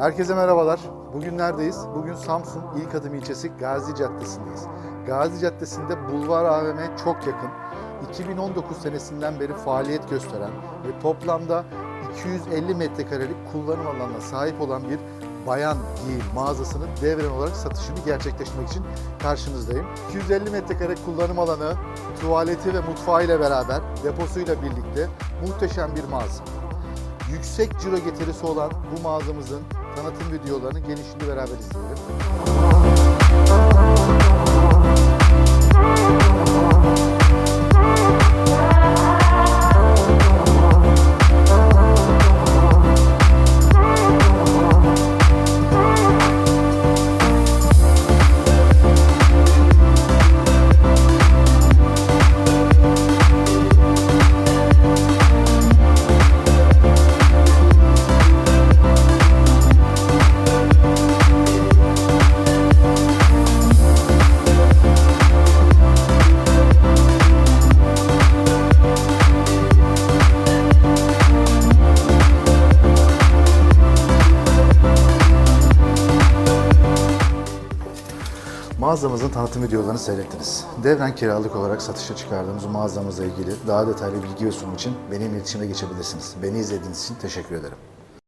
Herkese merhabalar. Bugün neredeyiz? Bugün Samsun İlk Adım ilçesi Gazi Caddesi'ndeyiz. Gazi Caddesi'nde Bulvar AVM çok yakın. 2019 senesinden beri faaliyet gösteren ve toplamda 250 metrekarelik kullanım alanına sahip olan bir bayan giyim mağazasının devren olarak satışını gerçekleştirmek için karşınızdayım. 250 metrekare kullanım alanı, tuvaleti ve mutfağı ile beraber deposuyla birlikte muhteşem bir mağaza. Yüksek ciro getirisi olan bu mağazamızın tanıtım videolarını genişliğini beraber izleyelim. Mağazamızın tanıtım videolarını seyrettiniz. Devren kiralık olarak satışa çıkardığımız mağazamızla ilgili daha detaylı bilgi ve sunum için benim iletişime geçebilirsiniz. Beni izlediğiniz için teşekkür ederim.